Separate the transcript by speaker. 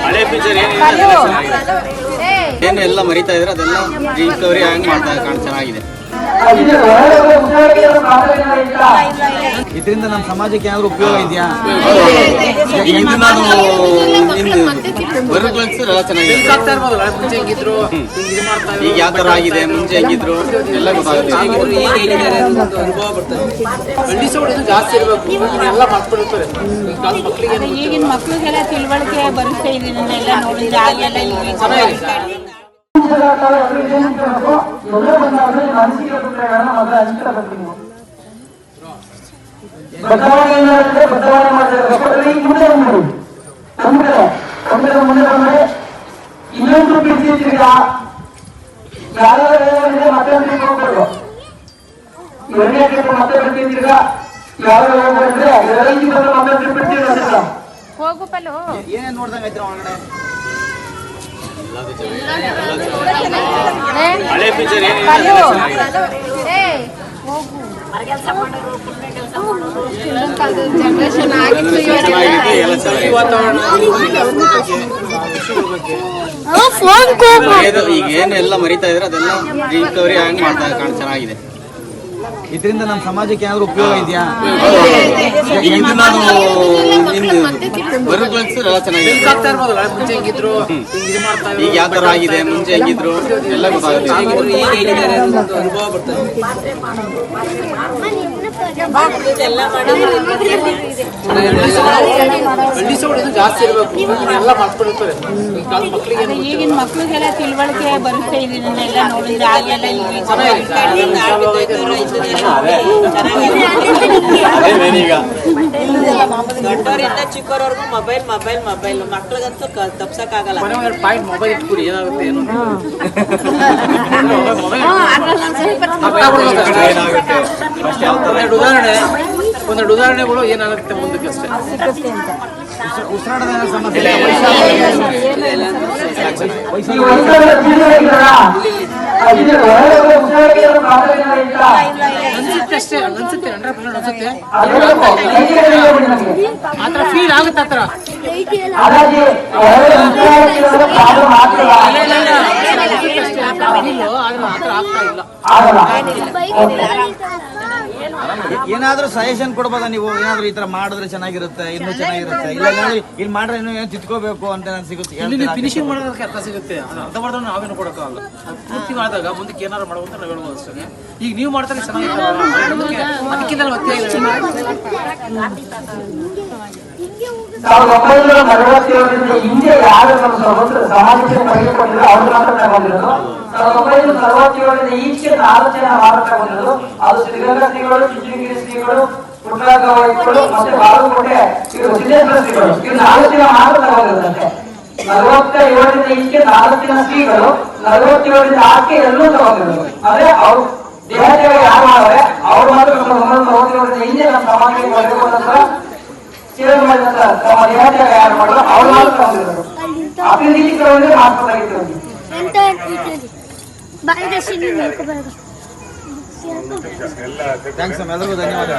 Speaker 1: ಹಳೆ ಪಿಕ್ಚರ್ ಏನು ಎಲ್ಲ ಮರಿತಾ ಇದ್ರೆ ಅದೆಲ್ಲ ರಿಕವರಿ ಹಂಗೆ ಮಾಡ್ತಾ ಕಾಣ್ ಚೆನ್ನಾಗಿದೆ.
Speaker 2: ಇದರಿಂದ ನಮ್ಮ ಸಮಾಜಕ್ಕೆ ಏನಾದ್ರು ಉಪಯೋಗ ಇದೆಯಾ?
Speaker 1: ಎಲ್ಲ ಚೆನ್ನಾಗಿದೆ
Speaker 3: ಹೆಂಗಿದ್ರು? ಹಿಂಗ್ ಇದು ಮಾಡ್ತಾ
Speaker 1: ಈಗ ಯಾವ ಥರ ಆಗಿದೆ? ಮುಂಚೆ ಹೆಂಗಿದ್ರು? ಎಲ್ಲ ಗೊತ್ತಾಗುತ್ತೆ.
Speaker 3: ಇದ್ರು ಈಗ ಹೇಗಿದ್ದಾರೆ ಅನ್ನೋದು ಅನುಭವ ಬರ್ತದೆ. ಹಳ್ಳಿ ಸೈಡ್ ಇದು ಜಾಸ್ತಿ ಇರಬೇಕು. ಎಲ್ಲ ಮಾಡ್ಕೊಂಡಿರ್ತಾರೆ. ಈ ಕಾಲದ ಮಕ್ಕಳಿಗೆ
Speaker 4: ಅದೇ ಈಗಿನ ಮಕ್ಳಿಗೆಲ್ಲ ತಿಳುವಳಿಕೆ ಬರುತ್ತೆ ಇದನ್ನೆಲ್ಲ ನೋಡಿದ್ರೆ. ಈಗ
Speaker 3: ಚೆನ್ನಾಗಿದೆ.
Speaker 5: ಬದಲಾವಣೆ ಬದಲಾವಣೆ ಮಾಡಿದ್ರೆ ಮುಂದೆ. ಬಂದ್ರೆ ಮುಂದೆ ಬಂದ್ರೆ ಇನ್ನೊಂದು ಬಿಡ್ತಿದ್ದೀರ ಯಾರಾದ್ರೂ ಹೇಳಿದ್ರೆ ಮತ್ತೆ ಒಂದು ಹೋಗ್ಬೇಕು ಎರಡನೇ ಟ್ರಿಪ್ ಮತ್ತೆ ಬಿಡ್ತಿದ್ದೀರ ಯಾರು ಹೋಗ್ಬೇಕಂದ್ರೆ ಎರಡನೇ ಬಂದ್ರೆ
Speaker 4: ಹೋಗು ಪಲ್ಲು.
Speaker 2: ಏನೇನು ಐತ್ರ ಒಳಗಡೆ
Speaker 1: ಹಳೆ ಪಿಕ್ಚರ್
Speaker 4: ಏ ಹೋಗು. ಕೆಲಸ ಆಗಿತ್ತು
Speaker 1: ಚೆನ್ನಾಗಿದೆ.
Speaker 3: ವಾತಾವರಣ
Speaker 1: ಇದು ಈಗ ಏನೆಲ್ಲ ಮರಿತಾ ಇದ್ರೆ ಅದೆಲ್ಲ ರಿಕವರಿ ಹಂಗೆ ಮಾಡ್ತಾ ಕಾಣ ಚೆನ್ನಾಗಿದೆ.
Speaker 2: ಇದರಿಂದ ನಮ್ಮ ಸಮಾಜಕ್ಕೆ ಏನಾದ್ರು ಉಪಯೋಗ ಇದೆಯಾ?
Speaker 1: ಇದು ನಾನು ಎಲ್ಲ ಚೆನ್ನಾಗಿದೆ. ಈಗ ಯಾವ ಥರ ಆಗಿದೆ ಮುಂಚೆ ಹೆಂಗಿದ್ರು ಎಲ್ಲ ಗೊತ್ತಾಗುತ್ತೆ.
Speaker 3: ಜಾಸ್ತಿ ಇರಬೇಕು ಎಲ್ಲ ಮಾಡ್ಕೊಂಡಿರ್ತಾರೆ
Speaker 4: ಈಗಿನ ಮಕ್ಳಿಗೆಲ್ಲ ತಿಳುವಳಿಕೆ ಬರುತ್ತೆ ಇದನ್ನೆಲ್ಲ ನೋಡಿದ್ರೆ. ಈಗ
Speaker 6: ದೊಡ್ಡವರಿಂದ ಚಿಕ್ಕವರವರೆಗೂ ಮೊಬೈಲ್ ಮೊಬೈಲ್ ಮೊಬೈಲ್. ಮಕ್ಳಿಗಂತೂ ತಪ್ಸಕ್ಕಾಗಲ್ಲ.
Speaker 3: ಪಾಯಿಂಟ್ ಮೊಬೈಲ್ ಇಟ್ಬಿಡಿ ಏನಾಗುತ್ತೆ ಏನು
Speaker 1: ಏನಾಗುತ್ತೆ ಫಸ್ಟ್ ಯಾವ ಥರ
Speaker 3: ಒಂದೆರಡು ಉದಾಹರಣೆ ಒಂದೆರಡು ಉದಾಹರಣೆಗಳು ಏನಾಗುತ್ತೆ ಮುಂದಕ್ಕೆ ಅಷ್ಟೇ.
Speaker 2: ಉಸಿರಾಟದ ಸಮಸ್ಯೆ
Speaker 3: ಅನ್ಸುತ್ತೆ ಅಷ್ಟೇ ಅನ್ಸುತ್ತೆ ಹಂಡ್ರೆಡ್ ಪರ್ಸೆಂಟ್ ಅನ್ಸುತ್ತೆ. ಆ ಥರ ಫೀಲ್ ಆಗುತ್ತೆ ಆ ಥರ.
Speaker 2: ಏನಾದ್ರೂ ಸಜೆಷನ್ ಕೊಡ್ಬೋದಾ ನೀವು? ಏನಾದ್ರೂ ಈ ತರ ಮಾಡಿದ್ರೆ ಚೆನ್ನಾಗಿರುತ್ತೆ ಇನ್ನು ಚೆನ್ನಾಗಿರುತ್ತೆ? ಇಲ್ಲ ಇಲ್ಲಿ ಮಾಡ್ರೆ ಇನ್ನು ಏನೋ ತಿತ್ಕೋಬೇಕು ಅಂತ ನಾನು ಸಿಗುತ್ತೆ?
Speaker 3: ಫಿನಿಶಿಂಗ್ ಮಾಡೋದಕ್ಕೆ ಅರ್ಥ ಸಿಗುತ್ತೆ. ಅರ್ಥ ಅರ್ಧ ಮಾಡಿದ್ರೆ ನಾವೇನು ಕೊಡೋಕ್ಕಾಗಲ್ಲ. ಪೂರ್ತಿ ಮಾಡಿದಾಗ ಮುಂದಕ್ಕೆ ಏನಾದ್ರು ಮಾಡುವಂತ ನಾವು ಹೇಳ್ಬೋದು ಅಷ್ಟೇ. ಈಗ ನೀವು ಮಾಡ್ತಾರೆ ಚೆನ್ನಾಗಿ ಮುಂದಕ್ಕೆ ಅದಕ್ಕಿಂತ
Speaker 5: ಸಾವಿರದ ಒಂಬೈನೂರ ನಲವತ್ತೇಳರಿಂದ ಹಿಂದೆ ಯಾರು ನಮ್ಮ ಸ್ವತಂತ್ರ ಸಮಾಜಕ್ಕೆ ಪಡೆದುಕೊಂಡಿದ್ರು ಅವ್ರ ಮಾತ್ರ ತಗೊಂಡಿರೋದು? ಸಾವಿರದ ಒಂಬೈನೂರ ನಲವತ್ತೇಳರಿಂದ ಈಚೆಗೆ ನಾಲ್ಕು ಜನ ಮಾತ್ರ ಬಂದರು ಅದು ಸಿದ್ಧಗಂಗಾ ಶ್ರೀಗಳು ಚಿಂಚನಗಿರಿ ಶ್ರೀಗಳು ಪುಟ್ಟರಾಗವಾಯಿಗಳು ಮತ್ತೆ ಬಾಗಲಕೋಟೆ ಇವರು ಸಿದ್ದೇಶ್ವರ ಶ್ರೀಗಳು. ಇವ್ರು ನಾಲ್ಕು ಜನ ಮಾತ್ರ ತಗೊಂಡಿರೋದಂತೆ ನಲವತ್ತ ಏಳರಿಂದ ಈಚೆಗೆ ನಾಲ್ಕು ಜನ ಶ್ರೀಗಳು, ನಲವತ್ತೇಳರಿಂದ ಆಕೆ ಎಲ್ಲರೂ ತಗೊಂಡಿರೋದು ಅಂದ್ರೆ ಅವ್ರು ದೇಹದೇವ ಯಾರು ಮಾಡವ್ರೆ ಅವ್ರು ಮಾತ್ರ ನಮ್ಮ ನಲವತ್ತೇಳರಿಂದ ಹಿಂದೆ ನಮ್ಮ ಸಮಾಜಕ್ಕೆ ಸೇವೆ ಮಾಡಿದಂತ ತಮ್ಮ ಮಾಡಿದ್ರು ಅವ್ರು ಮಾತ್ರ ತಗೊಂಡಿರೋದು ಅಭಿವೃದ್ಧಿ ಮಾತ್ರವಾಗಿತ್ತು
Speaker 7: ಎಂತ ಬಾಯದರ್ಶಿನಿ ನೋಡ್ಕೋಬಾರ್ದು
Speaker 2: ಥ್ಯಾಂಕ್ಸ್ ಎಲ್ಲರಿಗೂ ಧನ್ಯವಾದ